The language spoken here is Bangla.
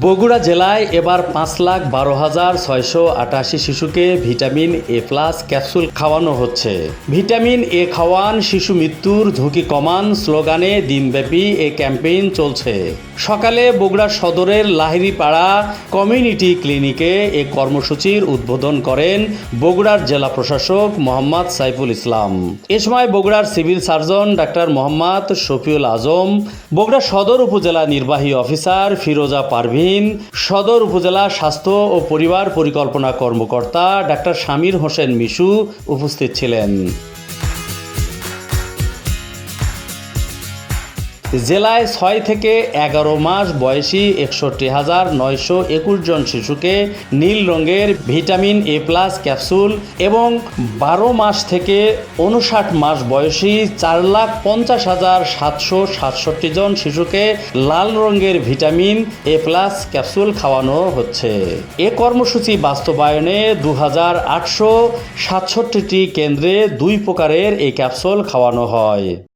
বগুড়া জেলায় এবার পাঁচ লাখ বারো হাজার ছয়শো আটাশি শিশুকে ভিটামিন এ প্লাস ক্যাপসুল খাওয়ানো হচ্ছে। ভিটামিন এ খাওয়ান, শিশু মৃত্যুর ঝুঁকি কমান স্লোগানে দিনব্যাপী এ ক্যাম্পেইন চলছে। সকালে বগুড়া সদরের লাহিড়িপাড়া কমিউনিটি ক্লিনিকে এ কর্মসূচির উদ্বোধন করেন বগুড়ার জেলা প্রশাসক মোহাম্মদ সাইফুল ইসলাম। এ সময় বগুড়ার civil surgeon doctor Mohammad Shafiul Azam, Bogura সদর উপজেলা নির্বাহী অফিসার ফিরোজা পারভিন সদর উপজেলা স্বাস্থ্য ও পরিবার পরিকল্পনা কর্মকর্তা ডাক্তার শামীর হোসেন মিশু উপস্থিত ছিলেন। জেলায় ছয় থেকে এগারো মাস বয়সী একষট্টি হাজার নয়শো একুশ জন শিশুকে নীল রঙের ভিটামিন এ প্লাস ক্যাপসুল এবং বারো মাস থেকে উনষাট মাস বয়সী চার লাখ পঞ্চাশ হাজার সাতশো সাতষট্টি জন শিশুকে লাল রঙের ভিটামিন এ প্লাস ক্যাপসুল খাওয়ানো হচ্ছে। এ কর্মসূচি বাস্তবায়নে দু হাজার আটশো সাতষট্টিটি কেন্দ্রে দুই প্রকারের এই ক্যাপসুল খাওয়ানো হয়।